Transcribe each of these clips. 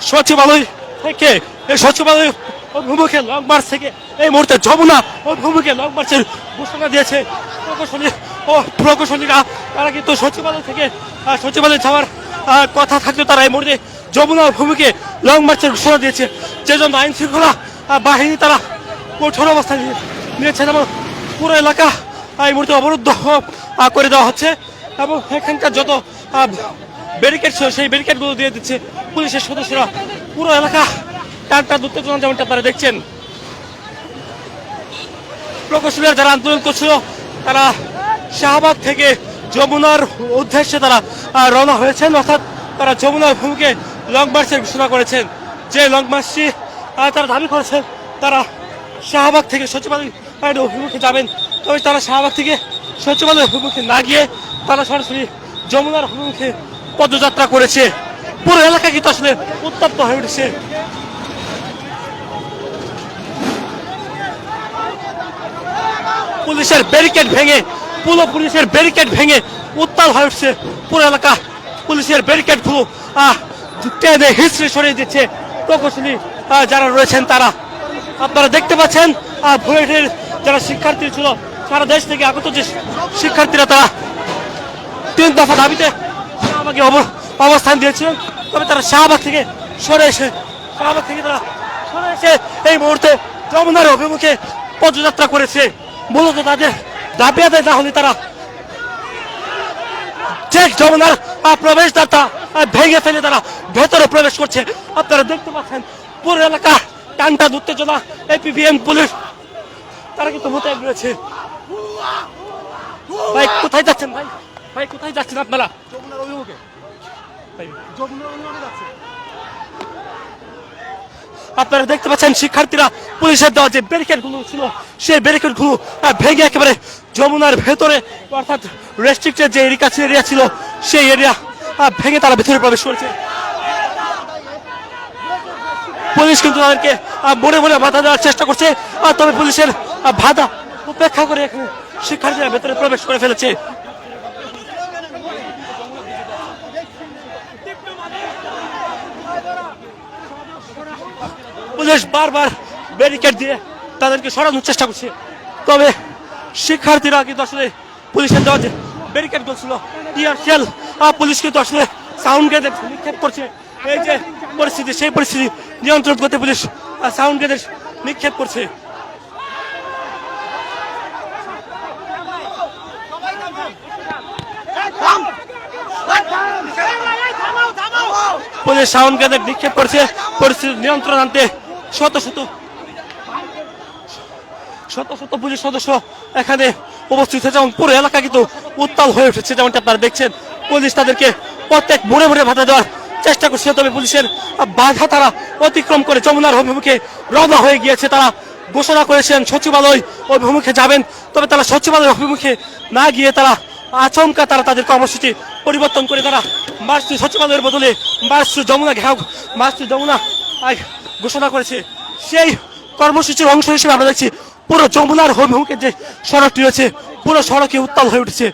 সচিবালয় থেকে, এই সচিবালয় অভিমুখে লং মার্চ থেকে এই মুহূর্তে যমুনা অভিমুখে লং মার্চের ঘোষণা দিয়েছে। প্রকৌশলী ও প্রকৌশলীরা, তারা কিন্তু সচিবালয় থেকে সচিবালয়ে যাওয়ার কথা থাকলেও তারা এই মুহূর্তে যমুনা অভিমুখে লং মার্চের ঘোষণা দিয়েছে। যে জন্য আইন শৃঙ্খলা বাহিনী তারা কঠোর অবস্থান নিয়ে- নিয়েছেন এবং পুরো এলাকা এই মুহূর্তে অবরুদ্ধ করে দেওয়া হচ্ছে। এবং এখানকার যত ব্যারিকেড ছিল, সেই ব্যারিকেডগুলো দিয়ে দিচ্ছে পুলিশের সদস্যরা। পুরো এলাকা টানটা উত্তেজনা যেমনটা আপনারা দেখছেন। প্রকৌশলীরা যারা আন্দোলন করছিল, তারা শাহবাগ থেকে যমুনার উদ্দেশ্যে তারা রওনা হয়েছেন। অর্থাৎ তারা যমুনার ভূমিকে লং মার্চের ঘোষণা করেছেন। যে লং মার্চটি তারা দাবি করেছেন, তারা শাহবাগ থেকে সচিবালয় অভিমুখে যাবেন। তবে তারা শাহবাগ থেকে সচিবালয় অভিমুখে না গিয়ে তারা সরাসরি যমুনার অভিমুখে পদযাত্রা করেছে। পুরো এলাকা কিন্তু আসলে উত্তপ্ত হয়ে উঠেছে। পুলিশের ব্যারিকেড ভেঙে পুরো পুলিশের ব্যারিকেড ভেঙে উত্তাল হয়ে উঠছে পুরো এলাকা। পুলিশের ব্যারিকেডগুলো টেনে হিস্ট্রি সরিয়ে দিচ্ছে প্রকৌশলী যারা রয়েছেন তারা। আপনারা দেখতে পাচ্ছেন বুয়েটের যারা শিক্ষার্থী ছিল, সারা দেশ থেকে আগত যে শিক্ষার্থীরা তারা তিন দফা দাবিতে শাহবাগে অবস্থান দিয়েছিলেন তবে তারা শাহবাগ থেকে সরে এসে শাহবাগ থেকে তারা সরে এসে এই মুহূর্তে যমুনার অভিমুখে পদযাত্রা করেছে। মূলত তাদের দাবি আদায় না হলে তারা যে যমুনার আহ, ভেঙে ফেলে তারা ভেতরে প্রবেশ করছে। আপনারা দেখতে পাচ্ছেন পুরো এলাকা টানটা উত্তেজনা এপিবিএম পুলিশ তারা কিন্তু মোতায়েন রয়েছে। ভাই কোথায় যাচ্ছেন ভাই? ভাই কোথায় যাচ্ছেন আপনারা? যমুনার অভিমুখে? যমুনার অভিমুখে যাচ্ছে। আপনারা দেখতে পাচ্ছেন শিক্ষার্থীরা পুলিশের দেওয়া যে ব্যারিকেডগুলো ছিল সেই ব্যারিকেডগুলো ভেঙে একেবারে যমুনার ভেতরে অর্থাৎ রেস্ট্রিক্টেড যে এরিয়া এরিয়া ছিল সেই এরিয়া ভেঙে তারা ভেতরে প্রবেশ করেছে। পুলিশ কিন্তু তাদেরকে মনে মনে বাধা দেওয়ার চেষ্টা করছে। আহ, তবে পুলিশের বাধা উপেক্ষা করে এখানে শিক্ষার্থীরা ভেতরে প্রবেশ করে ফেলেছে। পুলিশ বারবার ব্যারিকেড দিয়ে তাদেরকে সরানোর চেষ্টা করছে। তবে শিক্ষার্থীরা কিন্তু আসলে পুলিশের দেওয়া যে ব্যারিকেড করছিল টিয়ার সেল পুলিশ কিন্তু আসলে সাউন্ড গ্রেনেড নিক্ষেপ করছে। এই যে পরিস্থিতি, সেই পরিস্থিতি নিয়ন্ত্রণ করতে পুলিশ সাউন্ড গ্রেনেড নিক্ষেপ করছে। পুলিশ সাউন্ড গ্রেনেড নিক্ষেপ করছে। পরিস্থিতি নিয়ন্ত্রণ আনতে শত শত শত শত পুলিশ সদস্য এখানে উপস্থিত হয়েছে এবং পুরো এলাকা কিন্তু উত্তাল হয়ে উঠেছে, যেমনটা আপনারা দেখছেন। পুলিশ তাদেরকে প্রত্যেক মোড়ে মোড়ে বাধা দেওয়ার চেষ্টা করছে, তবে পুলিশের বাধা তারা অতিক্রম করে যমুনার অভিমুখে রওনা হয়ে গিয়েছে। তারা ঘোষণা করেছেন, সচিবালয় অভিমুখে যাবেন, তবে তারা সচিবালয় অভিমুখে না গিয়ে তারা আচমকা তারা তাদের কর্মসূচি পরিবর্তন করে তারা মার্চ সচিবালয়ের বদলে মার্চ যমুনা ঘেরাও, মার্চ যমুনা ঘোষণা করেছে। সেই কর্মসূচির অংশ হিসেবে আমরা দেখছি পুরো যমুনার অভিমুখে যে সড়কটি রয়েছে, পুরো সড়কে উত্তাল হয়ে উঠেছে।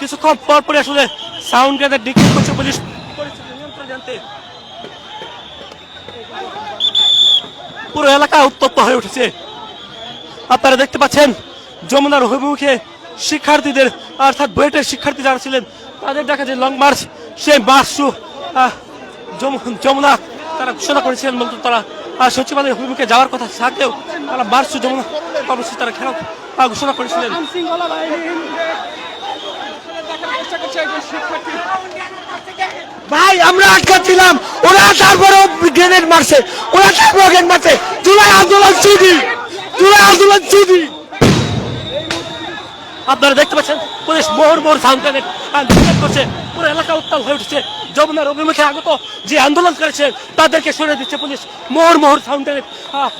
কিছুক্ষণ পর পরে আসলে সাউন্ড গ্রেনেড নিক্ষেপ করছে পুলিশ। পুরো এলাকা উত্তপ্ত হয়ে উঠেছে। আপনারা দেখতে পাচ্ছেন যমুনার অভিমুখে শিক্ষার্থীদের অর্থাৎ বুয়েটের শিক্ষার্থী যারা ছিলেন তাদের দেখা যে লং মার্চ সেই মার্চও যমুনা তারা ঘোষণা করেছিলেন বলতো তারা আহ, সচিবালয় অভিমুখে যাওয়ার কথা থাকলেও তারা মার্চ যমুনা কর্মসূচি তারা খেলা ঘোষণা করেছিলেন। ভাই আমরা আটকাচ্ছিলাম ওরা তারপরে গ্রেনেড মারছে। ওরা তারপরে গ্রেনেড মারছে। জুলাই আন্দোলন চুদি আপনারা দেখতে পাচ্ছেন পুলিশ মোহর মোহর সাউন্ড করছে পুরো এলাকা উত্তাল হয়ে উঠছে। যমুনার অভিমুখে আগত যে আন্দোলন করেছে তাদেরকে সরে দিচ্ছে পুলিশ। মোহর মোহর সাউন্ড আহ,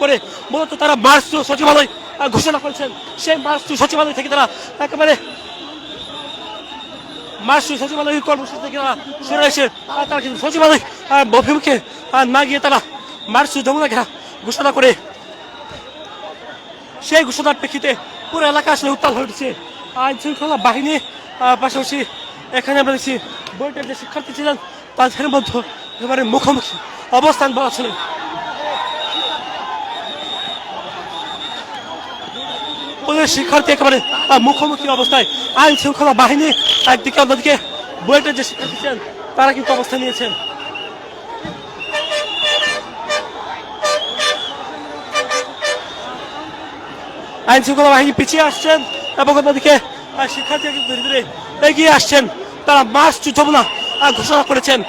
করে মূলত তারা মার্চ টু সচিবালয় ঘোষণা করেছেন। সেই মার্চ টু সচিবালয় থেকে তারা একেবারে মার্চ টু সচিবালয় কর্মসূচি থেকে তারা সরে এসে তারা কিন্তু সচিবালয় অভিমুখে না গিয়ে তারা মার্চ টু যমুনা ঘোষণা করে। সেই ঘোষণার প্রেক্ষিতে পুরো এলাকা আসলে উত্তাল হয়ে উঠছে। আইন শৃঙ্খলা বাহিনী পাশাপাশি এখানে আমরা দেখছি বইটার যে শিক্ষার্থী ছিলেন তাদের মধ্যে একেবারে মুখোমুখি অবস্থান বলা ছিল পুলিশ শিক্ষার্থী একেবারে মুখোমুখি অবস্থায়। আইন শৃঙ্খলা বাহিনী, একদিকে অন্যদিকে বুয়েটের যে শিক্ষার্থী ছিলেন, তারা কিন্তু অবস্থান নিয়েছেন। আইন শৃঙ্খলা বাহিনী পিছিয়ে আসছেন এবং অন্যদিকে শিক্ষার্থীরা কিন্তু ধীরে ধীরে এগিয়ে আসছেন। তারা টু যমুনা আহ, ঘোষণা করেছেন।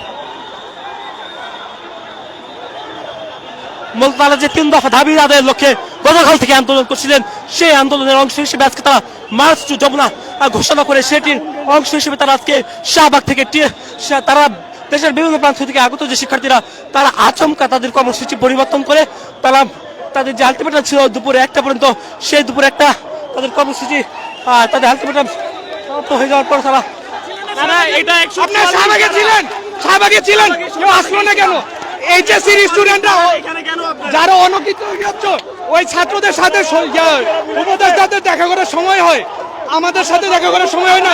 মূলত যে তিন দফা দাবি আদায়ের লক্ষ্যে গতকাল থেকে আন্দোলন করছিলেন সেই আন্দোলনের অংশ হিসেবে আজকে তারা মার্চ টু যমুনা ঘোষণা করে সেটির অংশ হিসেবে তারা আজকে শাহবাগ থেকে তারা দেশের বিভিন্ন প্রান্ত থেকে আগত যে শিক্ষার্থীরা তারা আচমকা তাদের কর্মসূচি পরিবর্তন করে তারা তাদের যে আলটিমেটাম ছিল দুপুরে একটা পর্যন্ত সেই দুপুরে একটা তাদের কর্মসূচি তাদের আলটিমেটাম সমাপ্ত হয়ে যাওয়ার পর তারা শাহবাগে ছিলেন শাহবাগে ছিলেন কেউ আসলো না কেন? এইচএসসির স্টুডেন্টরা যারা অনকিত ওই ছাত্রদের সাথে উপদেষ্টাদের দেখা করার সময় হয়। আমাদের সাথে দেখা করার সময় হয় না।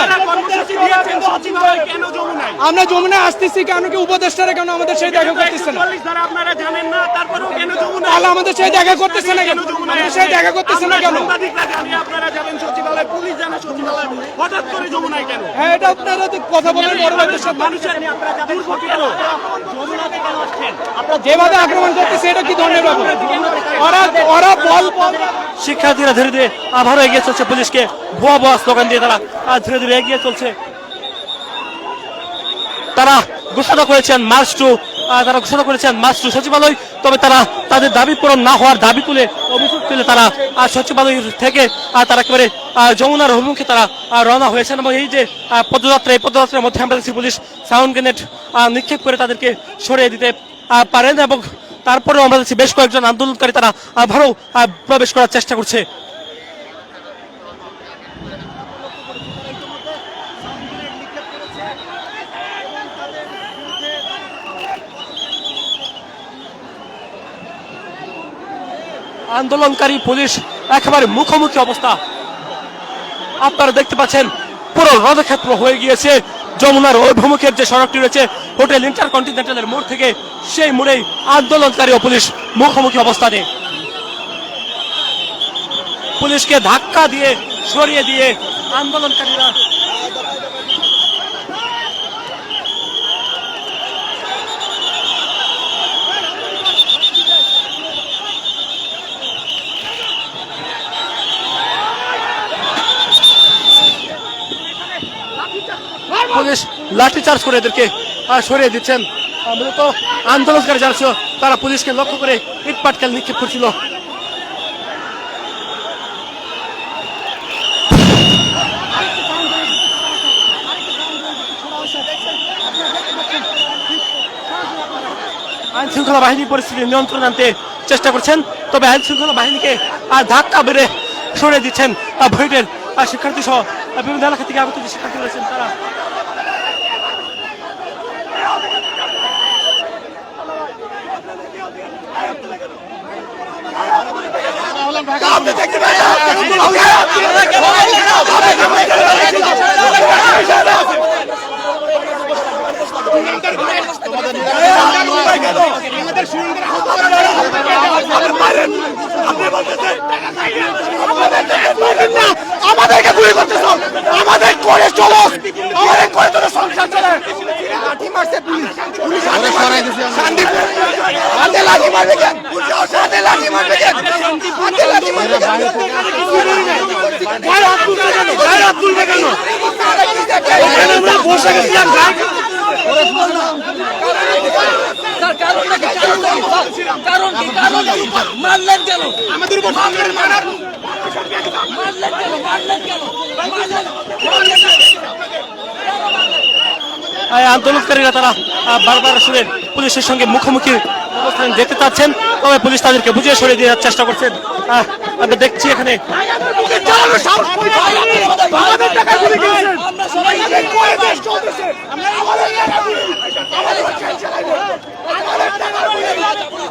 আমরা যমুনায় আসতেছি কেন কি উপদেষ্টারা কেন আমাদের সেই দেখা করতেছে না? আপনারা জানেন না তারপরেও কেন যমুনা তাহলে আমাদের সেই দেখা করতেছে না কেন? আমাদের সেই দেখা করতেছে না কেন? সাংবাদিকরা জানি আপনারা যাবেন সচিবালয় পুলিশ জানে সচিবালয় হঠাৎ করে যমুনায় কেন? হ্যাঁ এটা আপনারা কথা বলেন বড় সাথে। মানুষের নিয়ে আপনারা যাবেন কেন? যমুনাতে কেন আসছেন যেভাবে আক্রমণ করতেছে এটা কি ধরনের ব্যাপার? ওরা ওরা বল বল শিক্ষার্থীরা ধীরে ধীরে আবারও এগিয়ে চলছে পুলিশকে। ভুয়া ভুয়া স্লোগান দিয়ে তারা আজ ধীরে ধীরে এগিয়ে চলছে। তারা ঘোষণা করেছেন মার্চ টু তারা ঘোষণা করেছেন মার্চ টু সচিবালয়, তবে তারা তাদের দাবি পূরণ না হওয়ার দাবি তুলে অভিযোগ তুলে তারা সচিবালয় থেকে তারা একেবারে যমুনার অভিমুখে তারা রওনা হয়েছেন এবং এই যে পদযাত্রা, এই পদযাত্রার মধ্যে আমরা দেখছি পুলিশ সাউন্ড গ্রেনেড নিক্ষেপ করে তাদেরকে সরিয়ে দিতে পারেন এবং তারপরেও আমরা দেখছি বেশ কয়েকজন আন্দোলনকারী তারা আবারও প্রবেশ করার চেষ্টা করছে। আন্দোলনকারী পুলিশ একেবারে মুখোমুখি অবস্থা। আপনারা দেখতে পাচ্ছেন, পুরো রথক্ষেত্র হয়ে গিয়েছে। যমুনার অভিমুখের যে সড়কটি রয়েছে, হোটেল ইন্টারকন্টিনেন্টালের মোড় থেকে সেই মোড়েই আন্দোলনকারী ও পুলিশ মুখোমুখি অবস্থানে। পুলিশকে ধাক্কা দিয়ে, সরিয়ে দিয়ে আন্দোলনকারীরা পুলিশ লাঠিচার্জ করে এদেরকে সরিয়ে দিচ্ছেন। মূলত আন্দোলনকারী যারা ছিল, তারা পুলিশকে লক্ষ্য করে ইট পাটকেল নিক্ষেপ করছিল। আইন শৃঙ্খলা বাহিনী পরিস্থিতি নিয়ন্ত্রণ আনতে চেষ্টা করছেন, তবে আইন শৃঙ্খলা বাহিনীকে আর ধাক্কা বেড়ে সরিয়ে দিচ্ছেন ভৈটের শিক্ষার্থী সহ বিভিন্ন এলাকা থেকে আগত যে শিক্ষার্থী রয়েছেন, তারা আমাদেরকে গুলি করতেছ। আমাদের করে চলো। আমাদের করে চলো সংসার চলে। মারছে পুলিশ। পুলিশ হাতে মারবে। শান্তিপুর। হাতে লাঠি মারবে কেন? হাতে লাঠি মারবে কেন? হাতে লাঠি মারবে কেন? গায়ে হাত তুলবে কেন? গায়ে হাত তুলবে কেন? এখানে আমরা বসে গেছিলাম গায়ে কারণ কি? কারণ মারলেন কেন? আমাদের উপর মারার মারার মারলেন কেন? মারলেন কেন? মারলেন আন্দোলনকারীরা তারা বারবার আসলে পুলিশের সঙ্গে মুখোমুখি অবস্থান দেখতে চাচ্ছেন। তবে পুলিশ তাদেরকে বুঝিয়ে সরিয়ে দেওয়ার চেষ্টা করছেন। আমরা দেখছি এখানে টাকা গুলি খেয়েছেন আমরা সবাই আমাদের করে দেশ চলতেছে আমরা আমাদের টাকা গুলি আমাদের খেল চালাইবো আমাদের টাকা গুলি আমাদের করে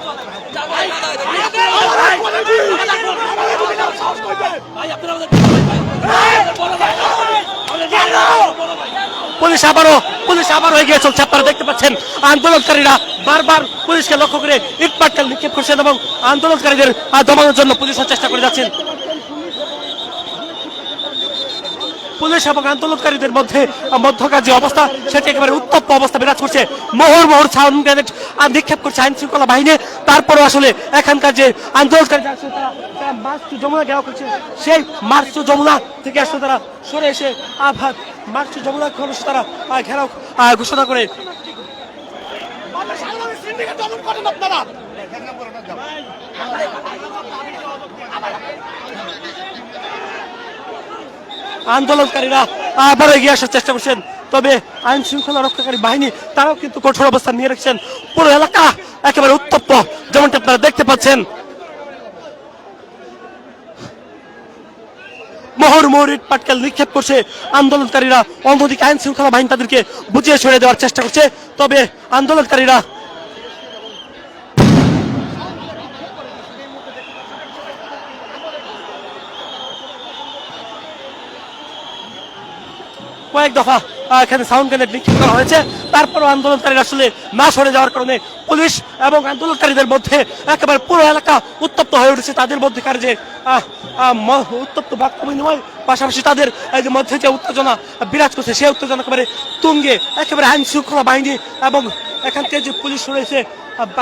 গুলি আমাদের গুলি আমাদের গুলি সাহস কই পায়? আবারও, পুলিশ আবারও এগিয়ে চলছে আপনারা দেখতে পাচ্ছেন, আন্দোলনকারীরা বারবার পুলিশকে লক্ষ্য করে ইট নিক্ষেপ করছেন এবং আন্দোলনকারীদের দমানোর জন্য পুলিশও চেষ্টা করে যাচ্ছেন পুলিশ এবং আন্দোলনকারীদের মধ্যে মধ্যকার যে অবস্থা সেটি একেবারে উত্তপ্ত অবস্থা বিরাজ করছে মোহর মোহর সাউন্ড গ্রেনেড নিক্ষেপ করছে আইন শৃঙ্খলা বাহিনী তারপরে আসলে এখানকার যে আন্দোলনকারী আছে তারা মার্চ যমুনা ঘেরাও করছে সেই মার্চ টু যমুনা থেকে আসলে তারা সরে এসে আঘাত মার্চ টু যমুনা ক্রমশ তারা ঘেরাও ঘোষণা করে আপনারা আন্দোলনকারীরা আবার এগিয়ে আসার চেষ্টা করছেন। তবে আইন শৃঙ্খলা রক্ষাকারী বাহিনী, তারাও কিন্তু কঠোর অবস্থান নিয়ে রেখেছেন। পুরো এলাকা একেবারে উত্তপ্ত, যেমনটি আপনারা দেখতে পাচ্ছেন। মোহর ইট পাটকেল নিক্ষেপ করছে আন্দোলনকারীরা। অন্যদিকে আইন শৃঙ্খলা বাহিনী তাদেরকে বুঝিয়ে সরিয়ে দেওয়ার চেষ্টা করছে। তবে আন্দোলনকারীরা কয়েক দফা এখানে সাউন্ড গ্রেনেড নিক্ষেপ করা হয়েছে। তারপরও আন্দোলনকারীরা আসলে না সরে যাওয়ার কারণে পুলিশ এবং আন্দোলনকারীদের মধ্যে একেবারে পুরো এলাকা উত্তপ্ত হয়ে উঠেছে। তাদের মধ্যেকার যে উত্তপ্ত বাক্য বিনিময় পাশাপাশি তাদের মধ্যে যে উত্তেজনা বিরাজ করছে, সেই উত্তেজনা একেবারে তুঙ্গে, একেবারে আইন শৃঙ্খলা বাহিনী এবং এখান থেকে যে পুলিশ রয়েছে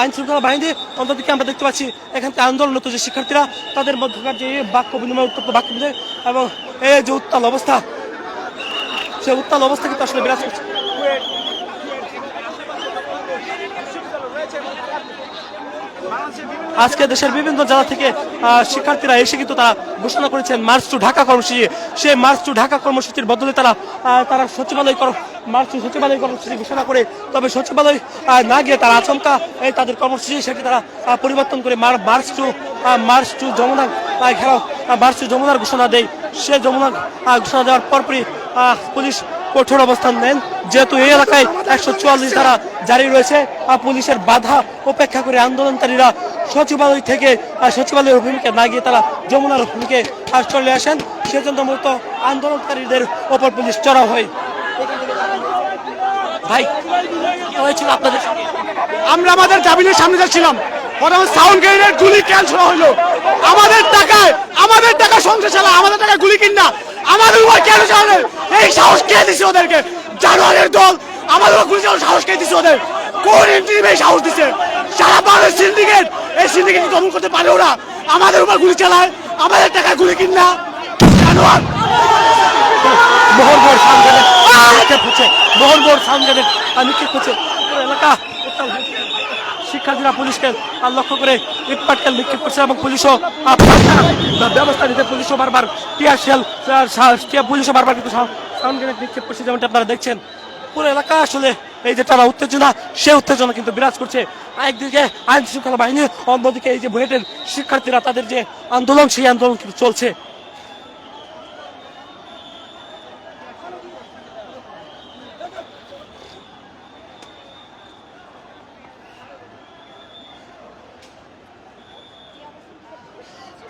আইন শৃঙ্খলা বাহিনী, অন্যদিকে আমরা দেখতে পাচ্ছি এখান থেকে আন্দোলনরত যে শিক্ষার্থীরা, তাদের মধ্যকার যে বাক্য বিনিময়, উত্তপ্ত বাক্য বিনিময় এবং এই যে উত্তাল অবস্থা সে উত্তাল অবস্থা কিন্তু আসলে বিরাজ করছে। আজকে দেশের বিভিন্ন জেলা থেকে শিক্ষার্থীরা এসে কিন্তু তারা ঘোষণা করেছেন মার্চ টু ঢাকা কর্মসূচি। সেই মার্চ টু ঢাকা কর্মসূচির বদলে তারা তারা সচিবালয় মার্চ টু সচিবালয় কর্মসূচি ঘোষণা করে, তবে সচিবালয় না গিয়ে তারা আচমকা এই তাদের কর্মসূচি, সেটি তারা পরিবর্তন করে মার- march to march to Jamuna ঘেরাও মার্চ টু যমুনার ঘোষণা দেয়। সে যমুনা ঘোষণা দেওয়ার পরপরই পুলিশ কঠোর অবস্থান নেন। যেহেতু এই এলাকায় একশো চুয়াল্লিশ ধারা জারি রয়েছে আহ, পুলিশের বাধা উপেক্ষা করে আন্দোলনকারীরা সচিবালয় থেকে সচিবালয়ের ভূমিকা না গিয়ে তারা যমুনার ভূমিকে চলে আসেন। সেজন্য মূলত আন্দোলনকারীদের ওপর পুলিশ চড়া হয়। ভাই হয়েছিল আপনাদের আমরা আমাদের জামিনের সামনে যাচ্ছিলাম। প্রথম সাউন্ড গ্রেনেড গুলি ক্যান্সেল হলো। আমাদের টাকায় আমাদের টাকা সংসার চালা আমাদের টাকা গুলি কিনা। আমাদের উপর কেন চালালে এই সাহস কে দিছে ওদেরকে? জানোয়ারের দল আমাদের গুলি সাহস কে দিছে ওদের? কোন এন্ট্রি এই সাহস দিছে? সারা বাংলার সিন্ডিকেট এই সিন্ডিকেট দমন করতে পারে ওরা। আমাদের উপর গুলি চালায়, আমাদের টাকা গুলি কিনা জানোয়ার। মোহনগড় বোর্ড আমি কি করছে মোহনগড় মোহন আমি নিক্ষেপ হচ্ছে পুরো এলাকা। শিক্ষার্থীরা পুলিশকে আহ, লক্ষ্য করে ইট পাটকেল নিক্ষেপ করছে এবং পুলিশও ব্যবস্থা নিতে পুলিশও বারবার টিয়ার পুলিশও বারবার কিন্তু সাউন্ড নিক্ষেপ করছে যেমনটা আপনারা দেখছেন। পুরো এলাকা আসলে এই যে তারা উত্তেজনা সে উত্তেজনা কিন্তু বিরাজ করছে। একদিকে আইন শৃঙ্খলা বাহিনী অন্যদিকে এই যে বুয়েটের শিক্ষার্থীরা তাদের যে আন্দোলন সেই আন্দোলন কিন্তু চলছে।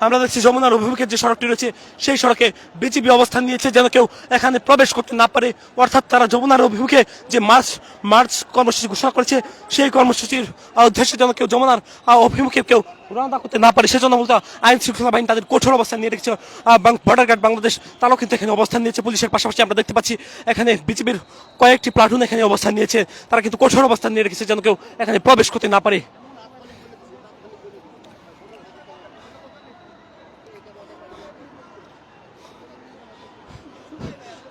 আমরা দেখছি যমুনার অভিমুখে যে সড়কটি রয়েছে, সেই সড়কে বিজিবি অবস্থান নিয়েছে যেন কেউ এখানে প্রবেশ করতে না পারে। অর্থাৎ তারা যমুনার অভিমুখে যে মার্চ মার্চ কর্মসূচি ঘোষণা করেছে, সেই কর্মসূচির উদ্দেশ্যে যেন কেউ যমুনার অভিমুখে কেউ রওনা করতে না পারে, সেজন্য মূলত আইন শৃঙ্খলা বাহিনী তাদের কঠোর অবস্থান নিয়ে রেখেছে। বর্ডার গার্ড বাংলাদেশ, তারাও কিন্তু এখানে অবস্থান নিয়েছে। পুলিশের পাশাপাশি আমরা দেখতে পাচ্ছি, এখানে বিজিবির কয়েকটি প্লাটুন এখানে অবস্থান নিয়েছে। তারা কিন্তু কঠোর অবস্থান নিয়ে রেখেছে যেন কেউ এখানে প্রবেশ করতে না পারে।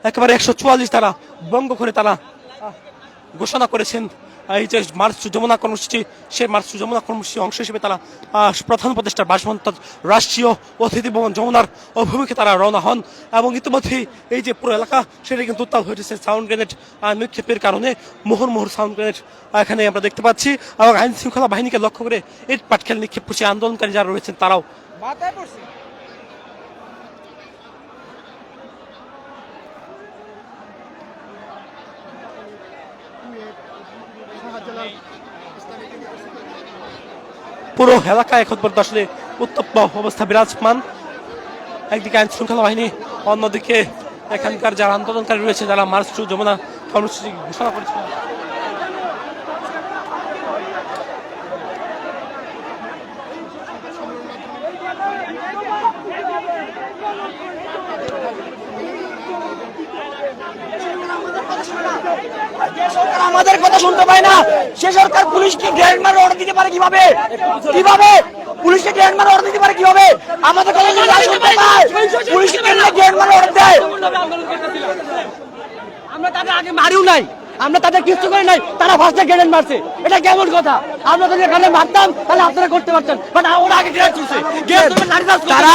একেবারে একশো চুয়াল্লিশ তারা বঙ্গ করে তারা ঘোষণা করেছেন। এই যে মার্চ যমুনা কর্মসূচি, সেই মার্চ যমুনা কর্মসূচি অংশ হিসেবে তারা প্রধান উপদেষ্টার বাসভবন রাষ্ট্রীয় অতিথি ভবন যমুনার অভিমুখে তারা রওনা হন এবং ইতিমধ্যেই এই যে পুরো এলাকা, সেটা কিন্তু উত্তাল হয়ে উঠেছে সাউন্ড গ্রেনেড নিক্ষেপের কারণে। মোহর মোহর সাউন্ড গ্রেনেড এখানে আমরা দেখতে পাচ্ছি এবং আইন শৃঙ্খলা বাহিনীকে লক্ষ্য করে ইট পাটখেল নিক্ষেপ করছে আন্দোলনকারী যারা রয়েছেন তারাও। পুরো এলাকা এখন পর্যন্ত আসলে উত্তপ্ত অবস্থা বিরাজমান। একদিকে আইন শৃঙ্খলা বাহিনী, অন্যদিকে এখানকার যারা আন্দোলনকারী রয়েছে, যারা মার্চ টু যমুনা কর্মসূচি ঘোষণা করেছিলেন সরকার আমাদের কথা শুনতে পায় না। সে সরকার পুলিশকে গ্রেড মারার অর্ডার দিতে পারে কীভাবে? কীভাবে? পুলিশকে গ্রেড মারার অর্ডার দিতে পারে কীভাবে? আমাদের কথা শুনতে পায় পুলিশকে গ্রেড মারার অর্ডার দেয়? আমরা তাদের আগে মারিও নাই। আমরা তাদের কিছু করে নাই। তারা ফার্স্টে গ্রেনেড মারছে। এটা কেমন কথা? আমরা যদি এখানে মারতাম তাহলে আপনারা করতে পারতেন। বাট ওরা আগে গ্রেনেড ছুড়ছে। তারা